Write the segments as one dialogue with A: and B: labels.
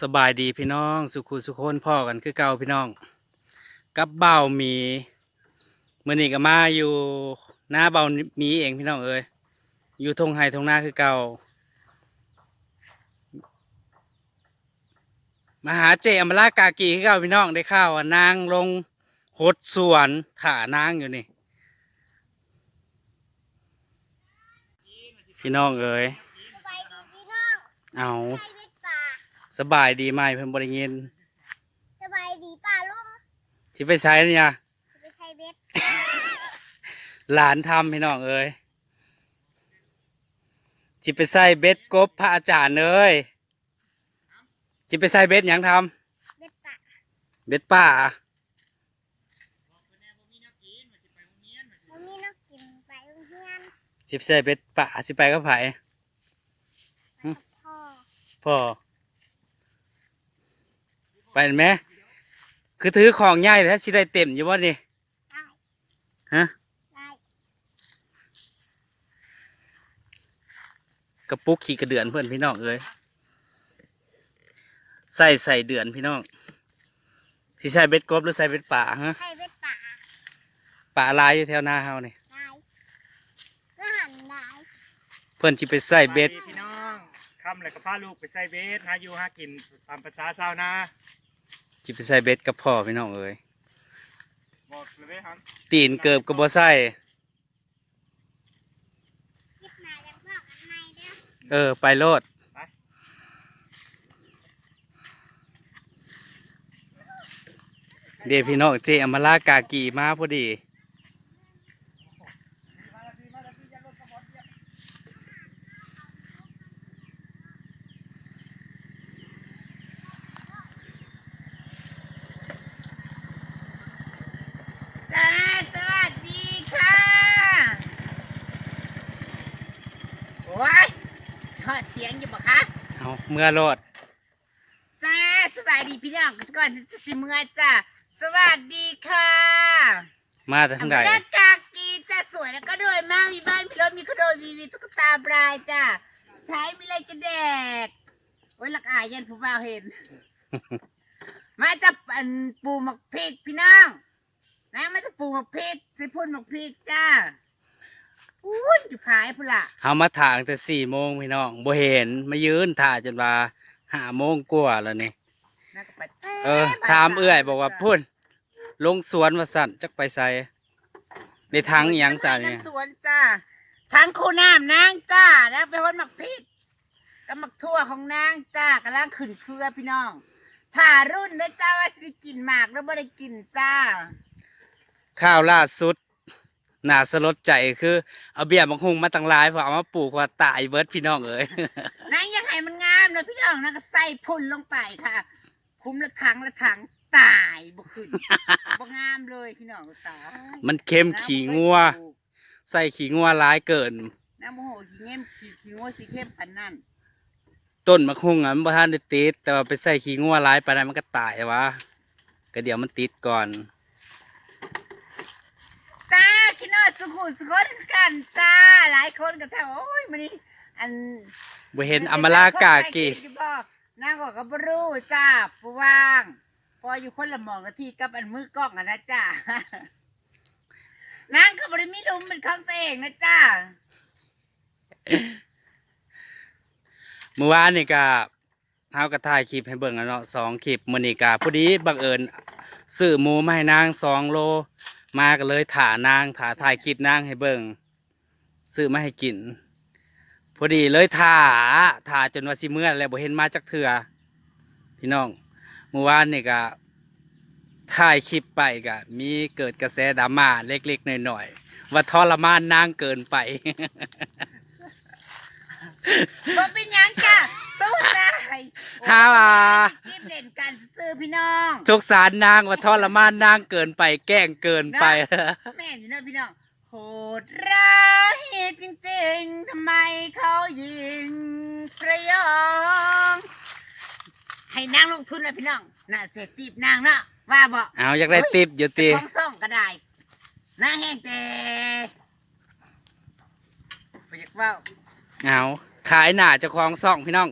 A: สบายดีพี่น้อง สุขุสุคนพ่อกันคือเก่าพี่น้องกับเบาหมีเมื่อนี้ก็มาอยู่หน้าเบาหมีเองพี่น้องเอ้ยอยู่ทงไห้ทงหน้าคือเก่ามาหาเจอมรากากีคือเก่าพี่น้องได้ข่าวว่านางลงหดสวนถ่านางอยู่นี่พี่น้องเอ้ย
B: สบายดีพี่น้อง
A: เอา
B: ใส่เบ็ดป่า
A: สบายดีไหมเพิ่นบริเงิน
B: สบายดีป่าลุง
A: ที่ไปใช้เนี่ย
B: ไปใส่เบ็ด
A: หลานทำพี่น้องเอ้ยจิไปใส่เบ็ดกบพระอาจารย์เอ้ยจิไปใส่เบ็ดหยังท
B: เบ็ดป่าำ
A: เบ็ดป่า
B: บ่มีนักกินไปโรงเรียน
A: จิไปใส่เบ็ดป่าจิไปก็ไผ
B: ไปกับพ่อ
A: พ่อ ไปเห็นไหมคือถือของใหญ่แล้วสิได้เต็มอยู่วะนี่ฮะกระปุกขี่กระเดือนเพื่อนพี่น้องเอ้ยใส่ใส่เดือนพี่น้องสิใส่เบ็ดกบหรือใส่เบ็ดป่าฮะ
B: ใส่เบ็ดป่า
A: ป่าลายอยู่แถวหน้าเฮานี่
B: ได้ก็หันได้
A: เพื่อนจิไปใส่เบ็ด
C: พี่น้องคำเลยกับพาลูกไปใส่เบสหาอยู่หากินตามภาษาชาวนา
A: จิไปใส่เบ็ดกับพ่อพี่น้องเอ้ย
C: บอกเลยเว้ยครับ
A: ตีนเกิบก็บ่ใส่
B: คลิปหน้าจะพอกันใหม่เด้อ
A: เออ ไปโลดเดี๋ยวพี่น้องเจอมาลากากีมาพอดี
D: จ้าสวัสดีค่ะ โอ้ยชอดเถียงอยู่ปะคะ
A: เอาเมื่อโลด
D: จ้าสวัสดีพี่น้องก่อนจะสิเมื่อจ้าสวัสดีค่ะ
A: มาแต่ทั้งใด
D: หน้ากากกีจ้าสวยแล้วก็รวยมากมีบ้านมีรถมีคอนโดมีวีตุ๊กตาบรายจ้าท้ายมีอะไรกระแดกโอ้ยลักอายยันผู้บ่าวเห็น มาจะอันปูหมักพริกพี่น้องนะมาจะปูหมักพริกใส่พ่นหมักพริกจ้า อุ้ยอยู่พายพุ่นละ
A: เฮามาถางแต่สี่โมงพี่น้องบ่เห็นมายืนถ่าจนว่าห้าโมงกว่าแล้วนี่
D: น่าจะไป
A: เออถามเอื้อยบอกว่าพุ่นลงสวนว่าสั่นจักไปใส่ในทางอิหยังสั่นเนี่ย
D: น้ำสวนจ้าทางคูน้ำนางจ้าแล้วไปพ่นหมักพริกกับหมักทั่วของนางจ้ากำลังขึ้นเครือพี่น้องถ่ารุ่นเลยจ้าว่าสิได้กินหมากแล้วไม่ได้กินจ้า
A: ข้าวล่าสุด น่าสลดใจคือเอาเบี้ยบังฮุงมาตั้งหลายเพอเอามาปลูกว่าตายเบิดพี่น้องเอ้ย
D: นางอยังให้มันงามเลยพี่น้องนางก็ใส่พุ่นลงไปค่ะ คุ้มละถังละถังตายบ่ขึ้นบ่งามเลยพี่น้องก็ตาย
A: มันเค็มขี่งัว ใส่ขี่งัวร้ายเกิน
D: น้ำโมโหขี้เงี้ยมขี้ขี้งัวสีเข้มปันนั่น
A: ต้นมะฮุงอะมันบ่ทันได้ติดแต่ว่าไปใส่ขี้งัวร้ายไปนั้นมันก็ตายวะก็เดี๋ยวมันติดก่อน
D: จ้า คิดนอดสุขุสุขนกันจ้าหลายคนก็ถามว่าโอ้ยมันนี่อัน
A: บ่เห็นอมรากากี
D: อยู่บ่นางก็ก็บ่รู้จ้าผู้ว่าง พออยู่คนละหมองนาทีกับอันมือกล้องอะนะจ้านางก็บ่ได้มีลุมเป็นของตัวเองนะจ้า
A: เมื่อวานนี่ก็เฮาก็ถ่ายคลิปให้เบิ่งแล้วเนาะสองคลิปมื้อนี้ก็พอดีบังเอิญซื้อหมูมาให้นางสองโล มาก็เลยถ่านางถ่าถ่ายคลิปนางให้เบิ่งซื้อมาให้กิน พอดีเลยถ่าถ่าจนว่าสิเมื่อแล้วบ่เห็นมาจักเทื่อพี่น้องเมื่อวานนี่ก็ถ่ายคลิปไปก็มีเกิดกระแสดราม่าเล็กๆหน่อยๆว่าทรมานนางเกินไป
D: บ่เป็นหยังจ้าสู้ได้
A: หาว่า
D: กิน เล่นกันซื้อพี่น้อง
A: สงสารนางว่าทรมานนางเกินไปแกล้งเกินไป
D: แม่นี่นะพี่น้องโหดร้ายจริงๆทำไมเขายิงประยองให้นางลงทุนนะพี่น้องน่าเสียตีบนางเนาะว่าบอก
A: เอาอยากได้ติปอยู่ตี
D: ของซ่องก็ได้นางแห้งแต่ไปอยากเว่า
A: เอาขายหน้าเจ้าของซ่องพี่น้อง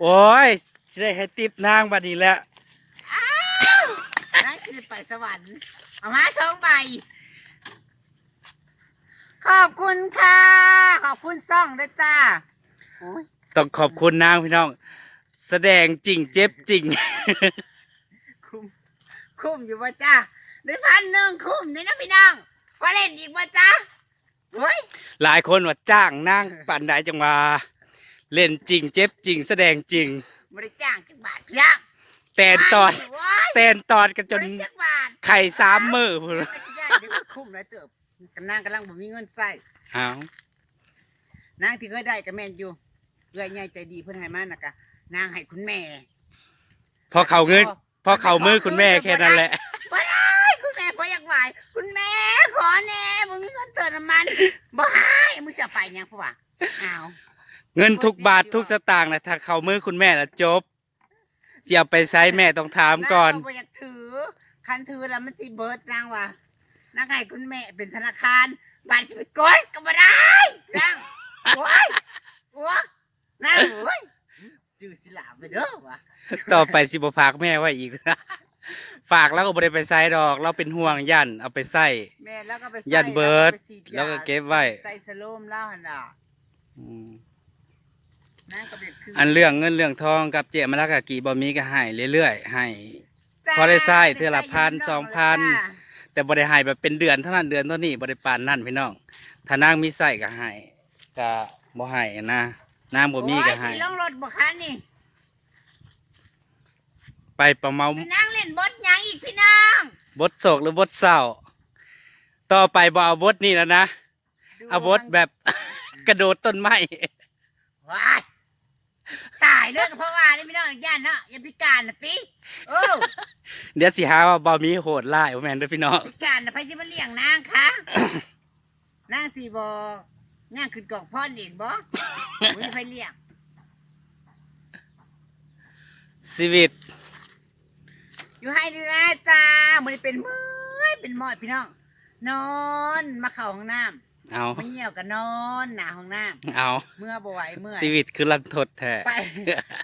A: โอ้ย สิได้ให้ติปนางบัดนี้แหละ
D: นางสิได้ไปสวรรค์เอามาสองใบ ขอบคุณค่ะ ขอบคุณซ่องด้วยจ้าโอ้ย
A: ต้องขอบคุณนางพี่น้อง แสดงจริงเจ็บจริง
D: คุ้มคุ้มอยู่ป่ะจ้าได้พันหนึ่งคุ้มนี่นะพี่น้องพอเล่นอีกป่ะจ้าโอ้ย
A: หลายคนว่าจ้างนางปันใดจังว่าเล่นจริงเจ็บจริง แสดงจริง
D: บริจ้างจักบาทพี่น้อง
A: แตนตอน
D: โอ้ย
A: แตนตอนกันจ
D: บ
A: น
D: ริจักบาท
A: ไข่สามมือพุ่น
D: ก็จะได้เดี๋ยวก็คุ้มแล้วเติบกันนางกำลังบ่มีเงินใส่
A: เอา
D: นางที่เคยได้กับแม่นอยู่เอื้อยใหญ่ใจดีเพิ่นให้มานะกะนางให้คุณแม่
A: พอเขาเงินพอเขามือคุณแม่แค่นั้นแหละ
D: บ่ได้คุณแม่บ่อยากไหวคุณแม่ขอแน่บ่มีเงินเติมน้ำมันบ่ให้มึงจะไปหยังพ่อวะอ้าว
A: เงินทุกบาททุกสตางค์นะถ้าเขามือคุณแม่แล้วจบเสียไปใช้แม่ต้องถามก่อน
D: นางบ่อยากถือ คันถือแล้วมันสิเบิดนางว่านางให้คุณแม่เป็นธนาคารบาทสิไปกดก็บ่ได้นางโอ้ยโอ้ยนางโอ้ยจื้อสิหลาไปเด้อว่ะ
A: ต่อไปสิบฝากแม่ไว้อีกฝากแล้วก็บ่ได้ไปใส่ดอก เราเป็นห่วงยันเอาไปใส่
D: แม่แล้วก็ไปใส่
A: ยันเบิด
D: แล้ไปฉียา
A: แล้วก็เก็บไว้
D: ใส่สโลมแล้วหั่นน่ะ
A: อืม
D: นางก็ไปถื อ
A: อันเรื่องเงินเรื่องทองกับเจมาลากากีบ่มีก็ให้เรื่อยๆให้
D: จ้า
A: พอได้ใช้เทื่อละพัน
D: ได้ใช้
A: สองพัน
D: จ้า
A: แต่บ่ได้ให้แบบเป็นเดือนเท่านั้นเดือนเท่านี้บ่ได้ปานนั่นพี่น้องถ้านางมีใส่ก็ให้ก็บ่ให้นะนางบ่มีก็
D: โอ้ย
A: ให้
D: สิลงรถบ่คันนี่
A: ไปประเมา
D: สินั่งเล่นบดหยังอีกพี่น้อง
A: บทโศกหรือบทเศร้า ต่อไปบ่เอาบทนี้แล้วนะเอาบทแบบกระโดดต้นไม้
D: ว้าย ตายเลยก็เพราะว่านี่พี่น้องย่านเนาะอย่าพิการน่ะติโอ้
A: เดี๋ยวสิหาว่าบ่มีโหดร้ายบ่แม่นเด้อพี่น้อง
D: พิการน่ะไผสิมาเลี้ยงนางคะนางสิบ่นางขึ้นกองพ่อนเองบ่บ่มีไผเลี้ยง
A: ชีวิต
D: อยู่ให้ดูนะจ้าบ่ได้เป็นมื้อยเป็นมอดพี่น้อง นอนมาเข้าห้องน้ำ
A: เอา
D: มาเหี่ยวก็นอนหน้าห้องน้ำ
A: เอา
D: เมื่อบ่ไหวเมื่อย
A: ชีวิตคือลันทดแท้
D: ไป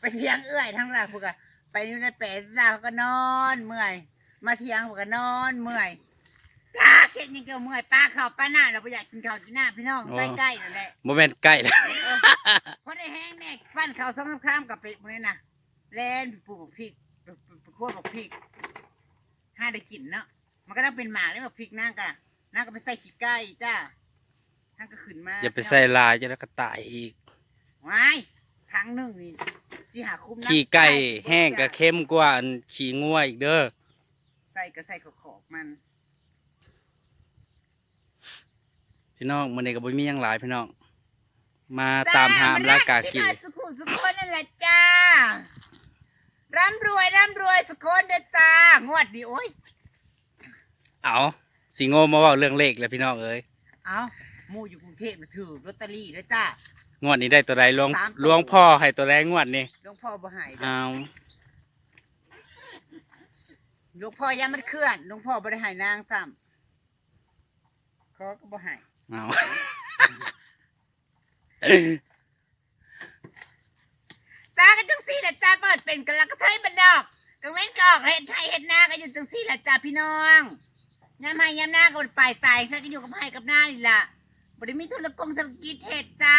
D: ไปเที่ยงเอื้อยทั้งหลายพวกอะไปอยู่ในแปดดาวก็นอนเมื่อย มาเที่ยงพวกก็นอนเมื่อยจ้าเข็ดยังเกี่ยวเมื่อยป้าข้าวป้าหน้าเราไปอยากกินข้าวกินหน้าพี่น้องใกล้ๆนั่นแหละ
A: บ่แม่นใกล้แล้ว
D: เพราะได้แห้งแน่ปั้นข้าวสองน้ำข้ามกับเป็ดพวกนี้นะแล่นไปปลูกพริกไปไปไปคั่วบอกพริกห้าได้กินเนาะมันก็ต้องเป็นหมาได้แบบพริกนั่งกันนั่งก็ไปใส่ขี้ไก่จ้านั่งก็ ขึ้นมา
A: อย่าไปใส่ลายจะแล้วก็ตายอีก
D: ว้ายครั้งหนึ่งนี่สิหาคุ้มนะ
A: ขี้ไก่แห้งก็เข้มกว่าอันขี้งัวอีกเด้อ
D: ใส่ก็ใส่ขอบๆมัน
A: พี่น้องมื้อนี้ก็บ่มีหยังหลายพี่น้องมาตามหาอำลากากี
D: จ้มันรัสุขุมสุขคนนั่นแหละจ้าร่ำรวยร่ำรวยสุขคนเด้อจ้างวดดีโอ้ย
A: เอาสิโง่มาเว้าเรื่องเลขแล้วพี่น้องเอ้ย
D: เอา หมู่อยู่กรุงเทพมาถือลอตเตอรี่เด้อจ้าง
A: วดนี้ได้ตัวใดหลวง
D: สามตัว
A: หลวงพ่อให้ตัวใดงวดนี้
D: หลวงพ่อบ่ใหาย
A: เอา
D: หลวงพ่อยามันเคลื่อนหลวงพ่อบ่ได้ใหายนางซ้ำขอก็บ่ใหาย
A: เอา
D: จ้ากันจังซี่แหละจ้าเปิดเป็นกันละกระเทยบันดอกกังเว้นก็ออกเห็ดไทยเห็ดนาก็อยู่จังซี่แหละจ้าพี่น้องยามให้ยามหน้าก็บ่ได้ไปตายซะก็อยู่กับให้กับหน้านี่ล่ะ บ่ได้มีธุรกงธุรกิจเห็ดจ้า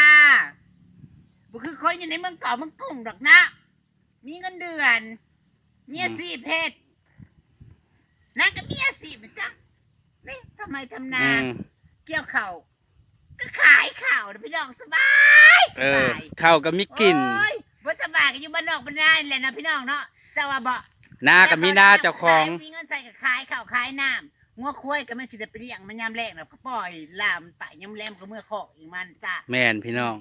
D: บ่คือคนอยู่ในเมืองเก่าเมืองกรุงดอกนะ มีเงินเดือนมีอาชีพเฮ็ดนางก็มีอาชีพนะจ๊ะนี่ทำไมทำนา
A: อืม
D: เกี่ยวข้าวก็ขายข้าวนะพี่น้องสบาย
A: เอ
D: ส
A: อบา
D: ย
A: ข้าวก็มีกลิ่น
D: โอ้ยบ่สบายก็อยู่บ้านนอกบ้านนานี่แหละนะพี่น้องเนาะเจ้าว่าบ่
A: หน้าก็มีหน้าเจ้าของ
D: มีเงินใส่ก็ขายข้าวขายน้ำ งัวควายก็ไม่สิได้ไปเลี้ยงมันยามแรกน่ะก็ปล่อยลามไปยามแรมก็เมื่อคอกอีกมันจ้ะ
A: แม่นพี่น้อง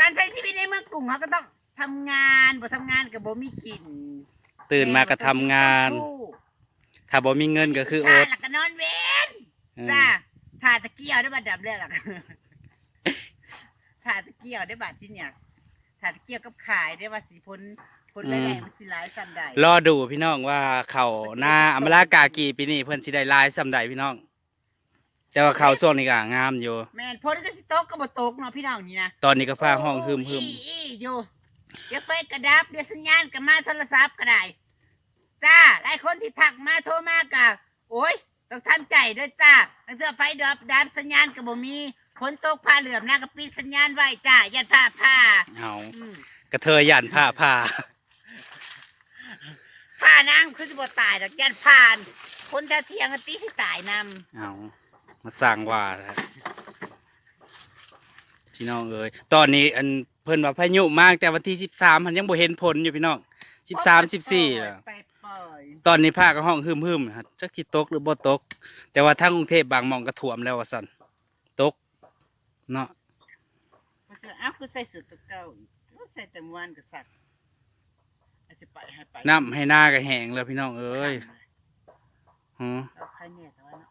D: การใช้ชีวิตในเมืองกรุงเขาก็ต้องทำงานบ่ทำงานก็บ่มีกิน
A: ตื่นมาก็ทำงาน ถ้าบ่มีเงินก็คืออ
D: ทา
A: ด
D: แล้วก็นอนเว้น
A: เออ
D: จ้าถ่าตะเกียวได้บัดดับแล้วล่ะถ่าตะเกียวได้บัดที่เนี่ยถ่าตะเกียวกับขายได้ว่าสิพ้น พ้นรายได้มันสิหลายซ้ำใด
A: รอดูพี่น้องว่าเขาหน้าอำลากากีปีนี้เพิ่นสิได้หลายส่ำใดพี่น้อง แต่ว่าเขาช่วงนี้ก็งามอยู่
D: แม่นพ้นก็สิตกก็บ่ตกเนาะพี่น้องนี่นะ
A: ตอนนี้ก็ฟ้าห้องฮึมฮึม
D: อีอีอยู่เดี๋ยวไฟกระดับเดี๋ยวสัญญาณก็มาโทรศัพท์ก็ได้จ้าหลายคนที่ทักมาโทรมากะโอ้ยต้องทำใจด้วยจ้าตั้งแต่ไฟดับดับสัญญาณก็บ่มีฝนตกผ้าเหลื่อมนะก็ปิดสัญญาณไว้จ้ายันผ้าผ้า
A: เอา
D: อืม
A: กระเทยยันผ้าผ้า
D: ผ้านางคือสิบ่ตายดอกยันผ่าน คนแท้เที่ยงก็ตีสิตายนำ
A: เอามาสร้างว่าแล้วพี่น้องเอ้ยตอนนี้อันเพิ่นว่าพายุมากแต่วันที่สิบสามมันยังบ่เห็นผลอยู่พี่น้องสิบสามสิบสี่
D: ไปปล่อย
A: ตอนนี้ภาคก็ห้องฮึมๆนะจักสิตกหรือบ่ตก แต่ว่าทางกรุงเทพบางหม่องก็ท่วมแล้วว่าซั่นตกเนาะ
D: เพราะฉะนั้นอ้าวคือใส่สุดตัวเก่าอีกเอาใส่แต่มวนกับสัตว์ อาจจะไปให้ไป
A: น้ำให้หน้าก็แห้งแล้วพี่น้องเอ้ยหือ
D: เอาใครเนี่ยแต่ว่าเนาะ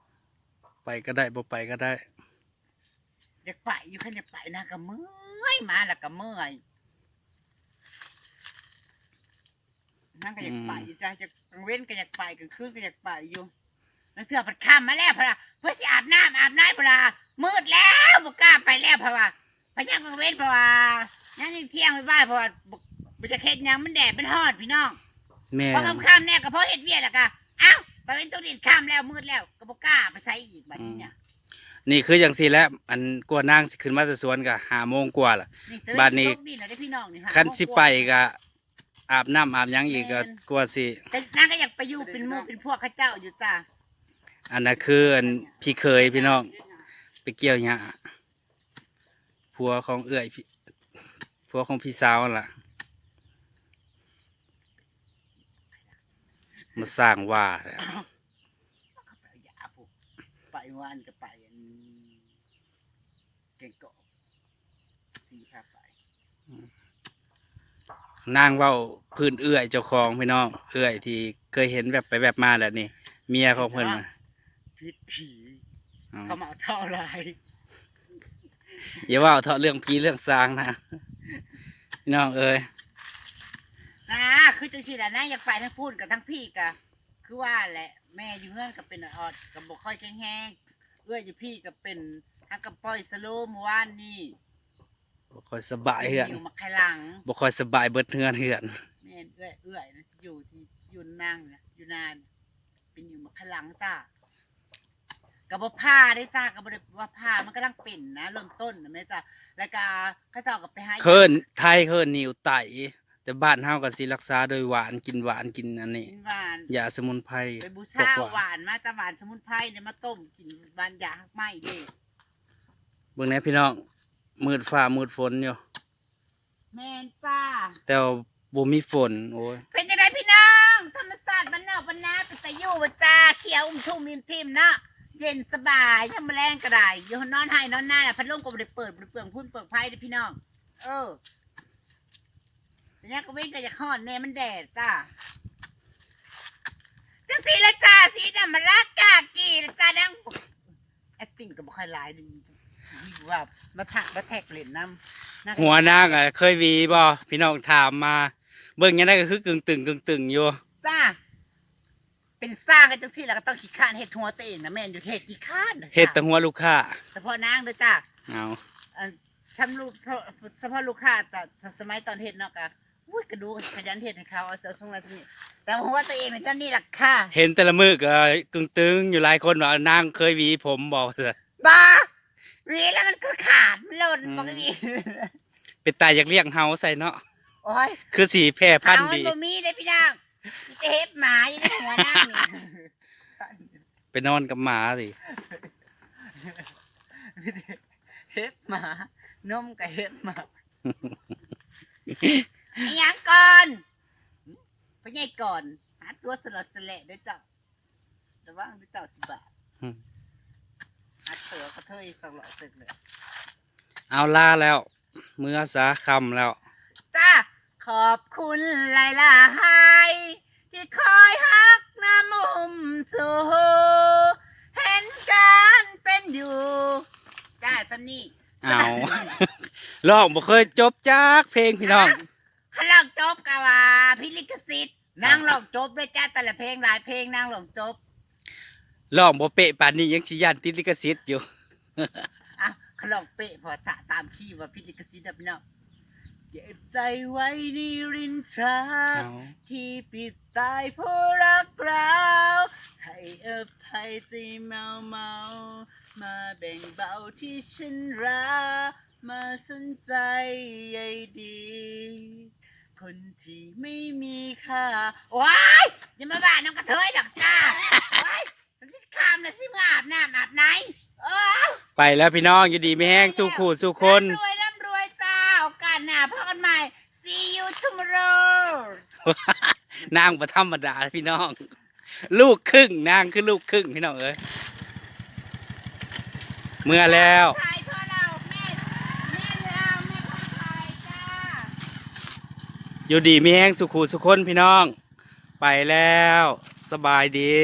A: ไปก็ได้บ่ไปก็ได้
D: อยากไปอยู่แค่อยากไปนะก็เมื่อยมาแล้วก็เมื่อยนั่งก็อยากไปอยู่จ้าจะกลางเว้นก็อยากไปกลางคืนก็อยากไปอยู่แล้วเถื่อผัดค่ำมาแล้วพะละเพื่อสิอาบน้ำอาบน้ำพะละมืดแล้วบุกล้าไปแล้วเพราะว่าพยังกลางเว้นเพราะว่านั่งยังเที่ยงไปบ้านเพราะว่า บุบุจะเฮ็ดหยังมันแดดมันฮอดพี่น้อง
A: แม่
D: พอค่ำค่ำๆเนี่ยก็เพราะเฮ็ดเวียแล้วก็อ้าวตอนเป็นตัวดินค่ำแล้วมืดแล้วก็บุกล้าไปใส่อีกบัดนี้เนี่ย
A: นี่คือจังซี่แหล้วอันกลัวนางสิขึ้นมาแต่สวนก็5โมงกว่าล่ะ
D: นี่เตย
A: บัดนี้
D: โชคดีนะได้พี่น้องนี่ค่ะ
A: คันสิไปก็อาบน้ำอาบหยังอีกก็กลัวสิ
D: แต่นางก็อยากไปอยู่เป็นหมู่เป็นพวกเข้าเจ้าอยู่จ้า
A: อันนั้นคืออันพี่เคยพี่น้องไปเกี่ยวหญ้าผัวของเอื้อยพี่ผัวของพี่สาวนั่นล่ะ มาสร้างว่าแล้ว
D: เขาไปเอายาปุ๊บไปวันก็ไปอันเก่งกอกสีพาไป
A: นางเว้าพื้นเอื้อยเจ้าของพี่น้องเอื้อยที่เคยเห็นแบบไปแบบมาแล้วนี่ เมียของเพิ่นน่ะ
D: พิษผี
A: เอา
D: เขามาเอาเท่าไร
A: อย่าว่าเถอะเรื่องผีเรื่องสร้างนะพี่น้องเอ้ย
D: นะคือจังสิแหละนะอยากไปทั้งพูดกับทั้งพี่กะคือว่าแหละแม่อยู่เงื่อนกับเป็นออดกับบกค่อยแข็งแห้งเอื้ออยู่พี่กับเป็นฮักกับปล่อยสโลว์เมื่อวานนี่
A: บ่ค่อยสบายเหือน
D: อยู่มาไคหลัง
A: บ่ค่อยสบายเบิดเฮือนเหือน
D: แม่นเอื้อยเอื้อยนะที่อยู่ที่อยู่นั่งนะอยู่นาน เป็นอยู่มาไคหลังจ้ากับว่าผ้าได้จ้ากับบริว่าผ้ามันกำลังเป็นนะเริ่มต้นนะแม่จ้าแล้วก็เข้าเจ้ากับไปหา
A: เคินไทยเคินนิวไต แต่บ้านเฮาก็สิรักษาโดยหวานกินหวานกินอันนี้
D: กินหวาน
A: ยาสมุนไพร
D: ไปบู
A: พว
D: ชาก
A: ห
D: ห
A: วาน
D: วานมาจะหวานสมุนไพรเนี่ยมาต้มกินหวานยาหักไหมเด้
A: เบิ่งแหน่พี่น้องมืดฟ้ามืดฝนอยู่
D: แม่นจ้า
A: แต่ว่าบ่มีฝนโอ้ย
D: เป็นยังไงพี่น้องธรรมศาสตร์บ้านนอกบ้านนาเป็นตะยู่บ่จ้าเขียวอุ้มทุ่มมิมทิมเนาะเย็นสบายยามแมลงก็ได้อยู่นอนให้นอนหน้าน่ะพัดลมก็บ่ได้เปิดบ่ได้เปลืองพุ่นเปลืองไฟเด้อพี่น้องเออ แต่ยังก็เว้นก็อยากฮ้อนแน่มันแดดจ้าจังสีละจ้าชีวิตน่ะมันรักกากีละจ้านัง acting ก็บ่ค่อยหลายดีมีว่ามาถักมาแท็กเล่นน้ำาก็
A: หัวนางอะเคยหวีบ่พี่น้องถามมา เบิ่งยังไงก็คือกึ่งตึงกึ่งตึงอยู่
D: จ้า เป็นสร้างกันจังซี่แล้วก็ต้องขี้ข้านเฮ็ดหัวตัวเองนะแม่นอยู่เฮ็ดขี้ข้านน่ะ
A: เฮ็ดแต่หัวลูกค้า
D: เฉพาะนางเด้อจ้า
A: เอา
D: อันทำลูกเพราะเฉพาะลูกค้าแต่สมัยตอนเฮ็ดเนาะก็ อุ้ยกระดูกขยันเฮ็ดให้เขาเอาเสื้อส่งนั้นส่งนี้แต่หัวตัวเองนี่เจ้านี่ล่ะค่ะ
A: เห็นแต่ละมื้อก็กึ่งตึงอยู่หลายคนว่านางเคยหวีผมบ่ว่าซั่น
D: บ้าหวีแล้วมันก็ขาดมันหล่น
A: อืม
D: บ่ก็มี
A: เป็นตายอยากเลี้ยงเฮาใส่เนาะ
D: โอ้ย
A: คือสีแพร่พัน
D: เอา
A: ธุ์
D: มัน
A: ดี
D: บ่มีเด้อพี่น้องมีแต่เฮ็ดหมาอยู่ในหัวนางนี่
A: ไปนอนกับหมาสิ
D: เฮ็ดหมานมกับเฮ็ดหมา อหยังก่อนพ่อใหญ่ก่อน หาตัวสลดสละด้วยจ้ะระวังด้วยเจ้าสิบาทหาตัวกระเทยสลอดสึกเลย
A: เอาลาแล้ว เมื่อสาคำแล้ว
D: จ้าขอบคุณหลายลายๆที่คอยฮักน้ำมุมสูเห็นการเป็นอยู่ จ้าซันนี่
A: เอา ร้องบ่เคยจบจากเพลงพี่น้อง
D: เขาลองจบกะว่าพิลิกสิทธิ์นางลองจบด้วยจ้าแต่ละเพลงหลายเพลงนางลองจบ
A: ร้องบ่เป๊ะปานนี้ยังสิย่านติดลิขสิทธิ์อยู่
D: อะเขาลองเป๊ะพอตะตามคีย์ว่าพิลิกสิทธิ์อะพี่น้องเก็บใจไว้ในรินชา
A: เอา
D: ที่ปิดตายเพราะรักเราให้อภัยใจเมาเมามาแบ่งเบาที่ฉันรักมาสนใจใยดี คนที่ไม่มีค่าว้ายอย่ามาบ้าน้องกระเทยดอกจ้าว้ายฉันสิคามนะสิมึงอาบน้ำอาบไหนเออ
A: ไปแล้วพี่น้องอยู่ดีไม่แห้งสู้ขู่สู้คน
D: ร่ำรวยร่ำรวยจ้าโอกาสหน้าพบกันใหม่ see you tomorrow
A: นางประธรรมดาพี่น้อง ลูกครึ่งนางคือลูกครึ่งพี่น้องเอ้ยเมื่อแล้ว
D: ไทยพ่อเราแม่แม่เราแม่คนไทยจ้า
A: อยู่ดีมีแห้งสุขูสุคนพี่น้อง ไปแล้ว สบายดี